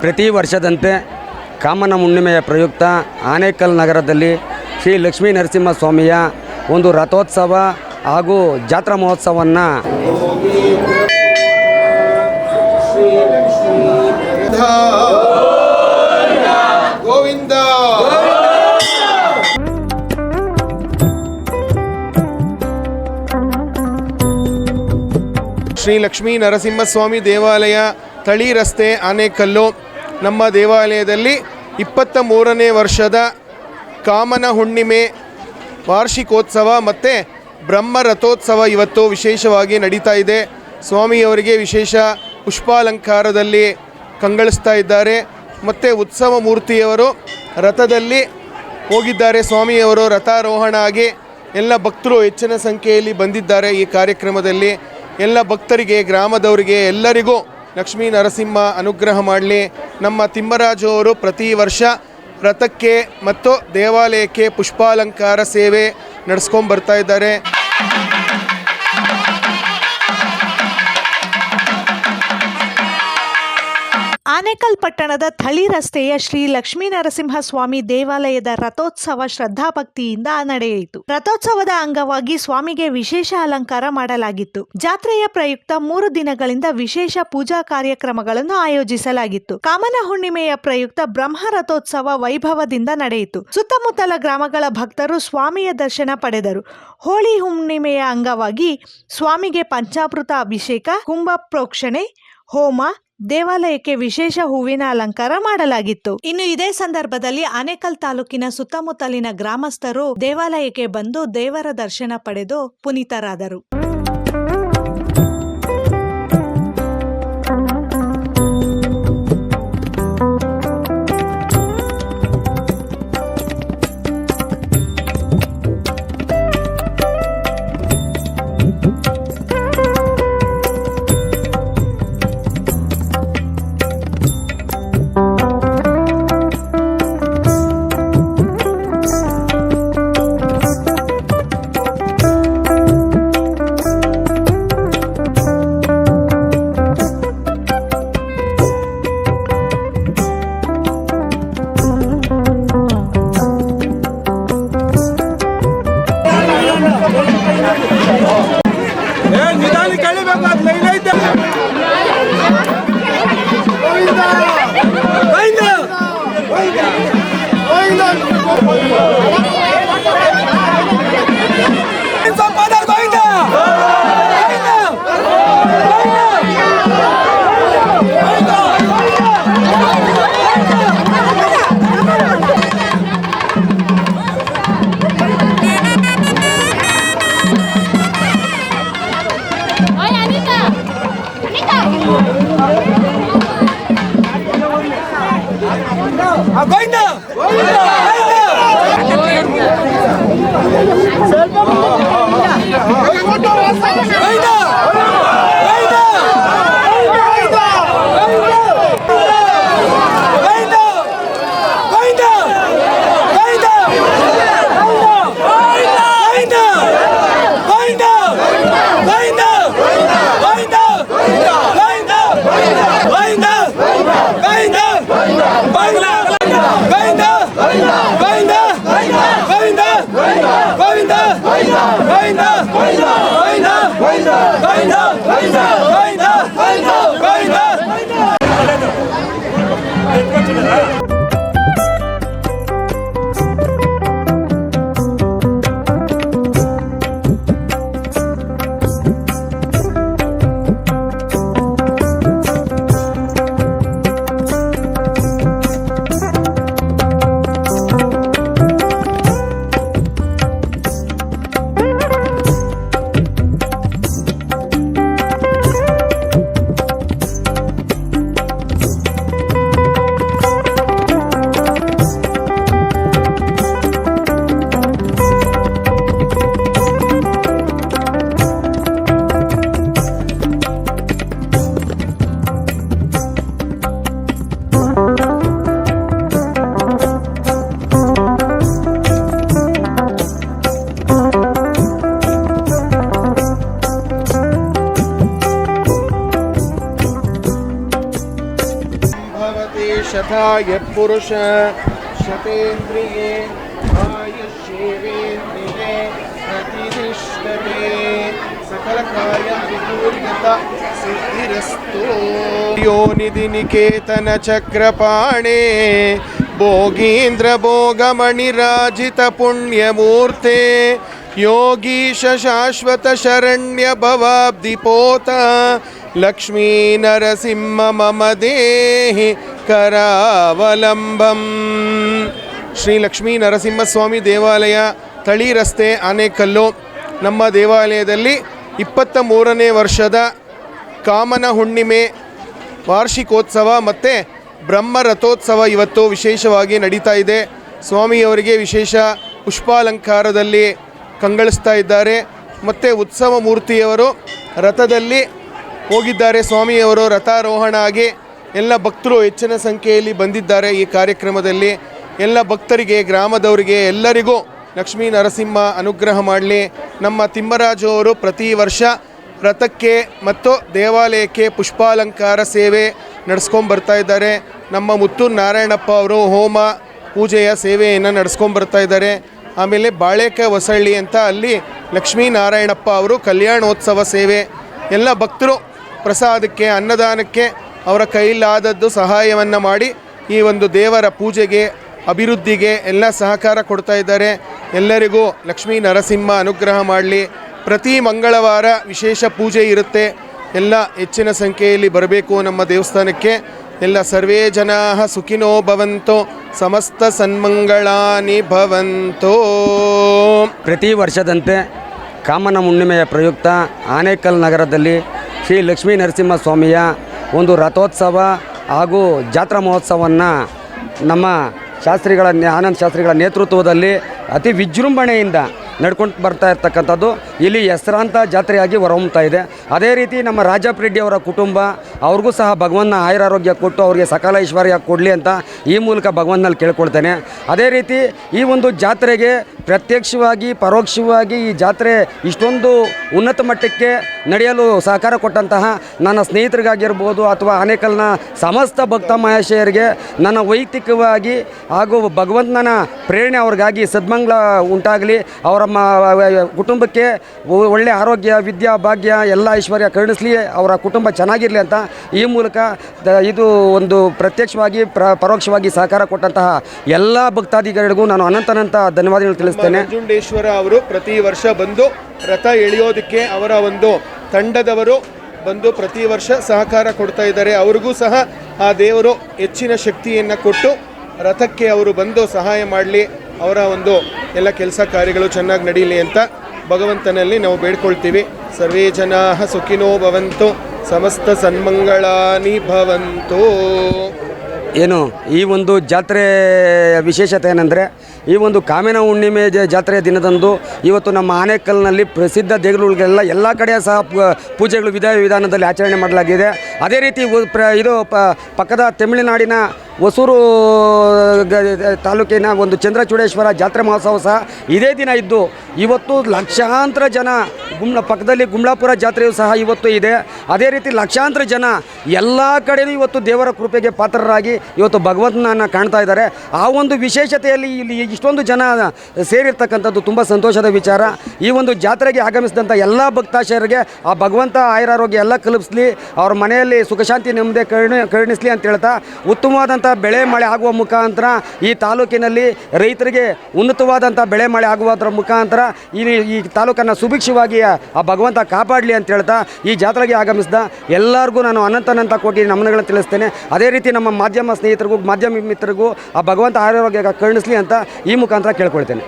ಪ್ರತಿ ವರ್ಷದಂತೆ ಕಾಮನ ಹುಣ್ಣಿಮೆಯ ಪ್ರಯುಕ್ತ ಆನೇಕಲ್ ನಗರದಲ್ಲಿ ಶ್ರೀ ಲಕ್ಷ್ಮೀ ನರಸಿಂಹಸ್ವಾಮಿಯ ಒಂದು ರಥೋತ್ಸವ ಹಾಗೂ ಜಾತ್ರಾ ಮಹೋತ್ಸವವನ್ನು ಶ್ರೀ ಲಕ್ಷ್ಮೀ ನರಸಿಂಹಸ್ವಾಮಿ ದೇವಾಲಯ ತಳಿ ರಸ್ತೆ ಆನೇಕಲ್ಲು ನಮ್ಮ ದೇವಾಲಯದಲ್ಲಿ ಇಪ್ಪತ್ತ ಮೂರನೇ ವರ್ಷದ ಕಾಮನ ಹುಣ್ಣಿಮೆ ವಾರ್ಷಿಕೋತ್ಸವ ಮತ್ತು ಬ್ರಹ್ಮ ರಥೋತ್ಸವ ಇವತ್ತು ವಿಶೇಷವಾಗಿ ನಡೀತಾ ಇದೆ. ಸ್ವಾಮಿಯವರಿಗೆ ವಿಶೇಷ ಪುಷ್ಪಾಲಂಕಾರದಲ್ಲಿ ಕಂಗಳಿಸ್ತಾ ಇದ್ದಾರೆ. ಮತ್ತು ಉತ್ಸವ ಮೂರ್ತಿಯವರು ರಥದಲ್ಲಿ ಹೋಗಿದ್ದಾರೆ. ಸ್ವಾಮಿಯವರು ರಥಾರೋಹಣ ಆಗಿ ಎಲ್ಲ ಭಕ್ತರು ಹೆಚ್ಚಿನ ಸಂಖ್ಯೆಯಲ್ಲಿ ಬಂದಿದ್ದಾರೆ ಈ ಕಾರ್ಯಕ್ರಮದಲ್ಲಿ. ಎಲ್ಲ ಭಕ್ತರಿಗೆ, ಗ್ರಾಮದವರಿಗೆ, ಎಲ್ಲರಿಗೂ ಲಕ್ಷ್ಮೀ ನರಸಿಂಹ ಅನುಗ್ರಹ ಮಾಡಲಿ. ನಮ್ಮ ತಿಮ್ಮರಾಜು ಅವರು ಪ್ರತಿ ವರ್ಷ ರಥಕ್ಕೆ ಮತ್ತು ದೇವಾಲಯಕ್ಕೆ ಪುಷ್ಪಾಲಂಕಾರ ಸೇವೆ ನಡೆಸ್ಕೊಂಡು ಬರ್ತಾ ಇದ್ದಾರೆ. ಆನೇಕಲ್ ಪಟ್ಟಣದ ಥಳಿ ರಸ್ತೆಯ ಶ್ರೀ ಲಕ್ಷ್ಮೀನರಸಿಂಹಸ್ವಾಮಿ ದೇವಾಲಯದ ರಥೋತ್ಸವ ಶ್ರದ್ಧಾಭಕ್ತಿಯಿಂದ ನಡೆಯಿತು. ರಥೋತ್ಸವದ ಅಂಗವಾಗಿ ಸ್ವಾಮಿಗೆ ವಿಶೇಷ ಅಲಂಕಾರ ಮಾಡಲಾಗಿತ್ತು. ಜಾತ್ರೆಯ ಪ್ರಯುಕ್ತ ಮೂರು ದಿನಗಳಿಂದ ವಿಶೇಷ ಪೂಜಾ ಕಾರ್ಯಕ್ರಮಗಳನ್ನು ಆಯೋಜಿಸಲಾಗಿತ್ತು. ಕಾಮನ ಹುಣ್ಣಿಮೆಯ ಪ್ರಯುಕ್ತ ಬ್ರಹ್ಮ ರಥೋತ್ಸವ ವೈಭವದಿಂದ ನಡೆಯಿತು. ಸುತ್ತಮುತ್ತಲ ಗ್ರಾಮಗಳ ಭಕ್ತರು ಸ್ವಾಮಿಯ ದರ್ಶನ ಪಡೆದರು. ಹೋಳಿ ಹುಣ್ಣಿಮೆಯ ಅಂಗವಾಗಿ ಸ್ವಾಮಿಗೆ ಪಂಚಾಮೃತ ಅಭಿಷೇಕ ಕುಂಭ ಪ್ರೋಕ್ಷಣೆ ಹೋಮ ದೇವಾಲಯಕ್ಕೆ ವಿಶೇಷ ಹೂವಿನ ಅಲಂಕಾರ ಮಾಡಲಾಗಿತ್ತು. ಇನ್ನು ಇದೇ ಸಂದರ್ಭದಲ್ಲಿ ಆನೇಕಲ್ ತಾಲೂಕಿನ ಸುತ್ತಮುತ್ತಲಿನ ಗ್ರಾಮಸ್ಥರು ದೇವಾಲಯಕ್ಕೆ ಬಂದು ದೇವರ ದರ್ಶನ ಪಡೆದು ಪುನೀತರಾದರು. Aguenta. não! Agora não! शताय पुरुष शतेन्द्रिये आयुष्येवेन्द्रिये प्रतिष्ठते। सकलकार्यविपूर्यत सिद्धिरस्तु। योनिधिनिकेतनचक्रपाणे भोगीन्द्रभोगमणिराजितपुण्यमूर्ते योगीशशाश्वतशरण्यभवाब्धिपोत लक्ष्मीनरसिंह मम देहि। ಕರಾವಲಂಬಂ ಶ್ರೀ ಲಕ್ಷ್ಮೀ ನರಸಿಂಹಸ್ವಾಮಿ ದೇವಾಲಯ ತಳಿ ರಸ್ತೆ ಆನೇಕಲ್ಲು. ನಮ್ಮ ದೇವಾಲಯದಲ್ಲಿ ಇಪ್ಪತ್ತ ಮೂರನೇ ವರ್ಷದ ಕಾಮನ ಹುಣ್ಣಿಮೆ, ವಾರ್ಷಿಕೋತ್ಸವ ಮತ್ತು ಬ್ರಹ್ಮ ರಥೋತ್ಸವ ಇವತ್ತು ವಿಶೇಷವಾಗಿ ನಡೀತಾ ಇದೆ. ಸ್ವಾಮಿಯವರಿಗೆ ವಿಶೇಷ ಪುಷ್ಪಾಲಂಕಾರದಲ್ಲಿ ಕಂಗಳಿಸ್ತಾ ಇದ್ದಾರೆ. ಮತ್ತು ಉತ್ಸವ ಮೂರ್ತಿಯವರು ರಥದಲ್ಲಿ ಹೋಗಿದ್ದಾರೆ. ಸ್ವಾಮಿಯವರು ರಥಾರೋಹಣ ಆಗಿ ಎಲ್ಲ ಭಕ್ತರು ಹೆಚ್ಚಿನ ಸಂಖ್ಯೆಯಲ್ಲಿ ಬಂದಿದ್ದಾರೆ ಈ ಕಾರ್ಯಕ್ರಮದಲ್ಲಿ. ಎಲ್ಲ ಭಕ್ತರಿಗೆ, ಗ್ರಾಮದವರಿಗೆ, ಎಲ್ಲರಿಗೂ ಲಕ್ಷ್ಮೀ ನರಸಿಂಹ ಅನುಗ್ರಹ ಮಾಡಲಿ. ನಮ್ಮ ತಿಮ್ಮರಾಜು ಅವರು ಪ್ರತಿ ವರ್ಷ ರಥಕ್ಕೆ ಮತ್ತು ದೇವಾಲಯಕ್ಕೆ ಪುಷ್ಪಾಲಂಕಾರ ಸೇವೆ ನಡೆಸ್ಕೊಂಡು ಇದ್ದಾರೆ. ನಮ್ಮ ಮುತ್ತೂರು ನಾರಾಯಣಪ್ಪ ಅವರು ಹೋಮ ಪೂಜೆಯ ಸೇವೆಯನ್ನು ನಡೆಸ್ಕೊಂಡು ಇದ್ದಾರೆ. ಆಮೇಲೆ ಬಾಳೆಕ ಹೊಸಳ್ಳಿ ಅಂತ ಅಲ್ಲಿ ಲಕ್ಷ್ಮೀ ನಾರಾಯಣಪ್ಪ ಅವರು ಕಲ್ಯಾಣೋತ್ಸವ ಸೇವೆ. ಎಲ್ಲ ಭಕ್ತರು ಪ್ರಸಾದಕ್ಕೆ, ಅನ್ನದಾನಕ್ಕೆ ಅವರ ಕೈಲಾದದ್ದು ಸಹಾಯವನ್ನು ಮಾಡಿ ಈ ಒಂದು ದೇವರ ಪೂಜೆಗೆ, ಅಭಿವೃದ್ಧಿಗೆ ಎಲ್ಲ ಸಹಕಾರ ಕೊಡ್ತಾ ಇದ್ದಾರೆ. ಎಲ್ಲರಿಗೂ ಲಕ್ಷ್ಮೀ ನರಸಿಂಹ ಅನುಗ್ರಹ ಮಾಡಲಿ. ಪ್ರತಿ ಮಂಗಳವಾರ ವಿಶೇಷ ಪೂಜೆ ಇರುತ್ತೆ. ಎಲ್ಲ ಹೆಚ್ಚಿನ ಸಂಖ್ಯೆಯಲ್ಲಿ ಬರಬೇಕು ನಮ್ಮ ದೇವಸ್ಥಾನಕ್ಕೆ. ಎಲ್ಲ ಸರ್ವೇ ಜನಾ ಸುಖಿನೋ ಭವಂತೋ. ಸಮಸ್ತ ಸನ್ಮಂಗಳಾನಿ ಭವಂತೋ. ಪ್ರತಿ ವರ್ಷದಂತೆ ಕಾಮನ ಹುಣ್ಣಿಮೆಯ ಪ್ರಯುಕ್ತ ಆನೇಕಲ್ ನಗರದಲ್ಲಿ ಶ್ರೀ ಲಕ್ಷ್ಮೀ ನರಸಿಂಹ ಸ್ವಾಮಿಯ ಒಂದು ರಥೋತ್ಸವ ಹಾಗೂ ಜಾತ್ರಾ ಮಹೋತ್ಸವವನ್ನು ನಮ್ಮ ಶಾಸ್ತ್ರಿಗಳ ಆನಂದ್ ಶಾಸ್ತ್ರಿಗಳ ನೇತೃತ್ವದಲ್ಲಿ ಅತಿ ವಿಜೃಂಭಣೆಯಿಂದ ನಡ್ಕೊಂಡು ಬರ್ತಾ ಇರ್ತಕ್ಕಂಥದ್ದು. ಇಲ್ಲಿ ಹೆಸರಾಂತ ಜಾತ್ರೆಯಾಗಿ ಹೊರಹೊಮ್ತಾ ಇದೆ. ಅದೇ ರೀತಿ ನಮ್ಮ ರಾಜಪ್ಪ ರೆಡ್ಡಿ ಕುಟುಂಬ ಅವ್ರಿಗೂ ಸಹ ಭಗವನ್ನ ಆಯುರಾರೋಗ್ಯ ಕೊಟ್ಟು ಅವರಿಗೆ ಸಕಲ ಐಶ್ವರ್ಯ ಕೊಡಲಿ ಅಂತ ಈ ಮೂಲಕ ಭಗವಂತನಲ್ಲಿ ಕೇಳ್ಕೊಳ್ತೇನೆ. ಅದೇ ರೀತಿ ಈ ಒಂದು ಜಾತ್ರೆಗೆ ಪ್ರತ್ಯಕ್ಷವಾಗಿ, ಪರೋಕ್ಷವಾಗಿ ಈ ಜಾತ್ರೆ ಇಷ್ಟೊಂದು ಉನ್ನತ ಮಟ್ಟಕ್ಕೆ ನಡೆಯಲು ಸಹಕಾರ ಕೊಟ್ಟಂತಹ ನನ್ನ ಸ್ನೇಹಿತರಿಗಾಗಿರ್ಬೋದು ಅಥವಾ ಆನೇಕಲ್ನ ಸಮಸ್ತ ಭಕ್ತ ಮಹಾಶಯರಿಗೆ ನನ್ನ ವೈಯಕ್ತಿಕವಾಗಿ ಹಾಗೂ ಭಗವಂತನ ಪ್ರೇರಣೆ ಅವ್ರಿಗಾಗಿ ಸದ್ಮಂಗ್ಲ ಉಂಟಾಗಲಿ. ಅವರ ಕುಟುಂಬಕ್ಕೆ ಒಳ್ಳೆಯ ಆರೋಗ್ಯ, ವಿದ್ಯಾ, ಭಾಗ್ಯ, ಎಲ್ಲ ಐಶ್ವರ್ಯ ಕರುಣಿಸಲಿ, ಅವರ ಕುಟುಂಬ ಚೆನ್ನಾಗಿರಲಿ ಅಂತ ಈ ಮೂಲಕ ಇದು ಒಂದು ಪ್ರತ್ಯಕ್ಷವಾಗಿ, ಪ್ರ ಪರೋಕ್ಷವಾಗಿ ಸಹಕಾರ ಕೊಟ್ಟಂತಹ ಎಲ್ಲ ಭಕ್ತಾದಿಗಳಿಗೂ ನಾನು ಅನಂತನಂತ ಧನ್ಯವಾದಗಳು ತಿಳಿಸ್ತೇನೆ. ಚುಂಡೇಶ್ವರ ಅವರು ಪ್ರತಿ ವರ್ಷ ಬಂದು ರಥ ಎಳೆಯೋದಕ್ಕೆ ಅವರ ಒಂದು ತಂಡದವರು ಬಂದು ಪ್ರತಿ ವರ್ಷ ಸಹಕಾರ ಕೊಡ್ತಾ ಇದ್ದಾರೆ. ಅವ್ರಿಗೂ ಸಹ ಆ ದೇವರು ಹೆಚ್ಚಿನ ಶಕ್ತಿಯನ್ನು ಕೊಟ್ಟು ರಥಕ್ಕೆ ಅವರು ಬಂದು ಸಹಾಯ ಮಾಡಲಿ, ಅವರ ಒಂದು ಎಲ್ಲ ಕೆಲಸ ಕಾರ್ಯಗಳು ಚೆನ್ನಾಗಿ ನಡೀಲಿ ಅಂತ ಭಗವಂತನಲ್ಲಿ ನಾವು ಬೇಡ್ಕೊಳ್ತೀವಿ. ಸರ್ವೇ ಜನಾ ಸುಖಿನೋ ಭವಂತು. ಸಮಸ್ತ ಸನ್ಮಂಗಳಾನಿ ಭವಂತು. ಏನು, ಈ ಒಂದು ಜಾತ್ರೆ ವಿಶೇಷತೆ ಏನಂದರೆ, ಈ ಒಂದು ಕಾಮಿನ ಹುಣ್ಣಿಮೆ ಜಾತ್ರೆಯ ದಿನದಂದು ಇವತ್ತು ನಮ್ಮ ಆನೇಕಲ್ನಲ್ಲಿ ಪ್ರಸಿದ್ಧ ದೇಗುಲಗಳೆಲ್ಲ ಎಲ್ಲ ಕಡೆಯ ಸಹ ಪೂಜೆಗಳು ವಿಧ ವಿಧಾನದಲ್ಲಿ ಆಚರಣೆ ಮಾಡಲಾಗಿದೆ. ಅದೇ ರೀತಿ ಇದು ಪಕ್ಕದ ತಮಿಳುನಾಡಿನ ಹೊಸೂರು ತಾಲೂಕಿನ ಒಂದು ಚಂದ್ರಚೂಡೇಶ್ವರ ಜಾತ್ರೆ ಮಹೋತ್ಸವ ಸಹ ಇದೇ ದಿನ ಇದ್ದು, ಇವತ್ತು ಲಕ್ಷಾಂತರ ಜನ ಗುಮ್ಲ ಪಕ್ಕದಲ್ಲಿ ಗುಮ್ಲಾಪುರ ಜಾತ್ರೆಯು ಸಹ ಇವತ್ತು ಇದೆ. ಅದೇ ರೀತಿ ಲಕ್ಷಾಂತರ ಜನ ಎಲ್ಲ ಕಡೆಯೂ ಇವತ್ತು ದೇವರ ಕೃಪೆಗೆ ಪಾತ್ರರಾಗಿ ಇವತ್ತು ಭಗವಂತನನ್ನು ಕಾಣ್ತಾ ಇದ್ದಾರೆ. ಆ ಒಂದು ವಿಶೇಷತೆಯಲ್ಲಿ ಇಲ್ಲಿ ಇಷ್ಟೊಂದು ಜನ ಸೇರಿರ್ತಕ್ಕಂಥದ್ದು ತುಂಬ ಸಂತೋಷದ ವಿಚಾರ. ಈ ಒಂದು ಜಾತ್ರೆಗೆ ಆಗಮಿಸಿದಂಥ ಎಲ್ಲ ಭಕ್ತಾಶಯರಿಗೆ ಆ ಭಗವಂತ ಆಯುರಾರೋಗ್ಯ ಎಲ್ಲ ಕಲ್ಪಿಸ್ಲಿ ಅವ್ರ ಮನೆಯಲ್ಲಿ ಸುಖಶಾಂತಿ ನೆಮ್ಮದಿ ಕರುಣಿ ಕರುಣಿಸ್ಲಿ ಅಂತ ಹೇಳ್ತಾ, ಉತ್ತಮವಾದಂಥ ಬೆಳೆ ಮಳೆ ಆಗುವ ಮುಖಾಂತರ ಈ ತಾಲೂಕಿನಲ್ಲಿ ರೈತರಿಗೆ ಉನ್ನತವಾದಂಥ ಬೆಳೆ ಮಳೆ ಆಗುವುದರ ಮುಖಾಂತರ ಈ ಈ ತಾಲೂಕನ್ನು ಸುಭಿಕ್ಷವಾಗಿ ಆ ಭಗವಂತ ಕಾಪಾಡಲಿ ಅಂತ ಹೇಳ್ತಾ ಈ ಜಾತ್ರೆಗೆ ಆಗಮಿಸಿದ ಎಲ್ಲರಿಗೂ ನಾನು ಅನಂತನಂತ ಕೋಟಿ ನಮನಗಳನ್ನು ತಿಳಿಸ್ತೇನೆ. ಅದೇ ರೀತಿ ನಮ್ಮ ಮಾಧ್ಯಮ ಸ್ನೇಹಿತರಿಗೂ, ಮಾಧ್ಯಮ ಮಿತ್ರರಿಗೂ ಆ ಭಗವಂತ ಆರೋಗ್ಯ ಕರುಣಿಸಲಿ ಅಂತ ಈ ಮುಖಾಂತರ ಕೇಳ್ಕೊಳ್ತೇನೆ.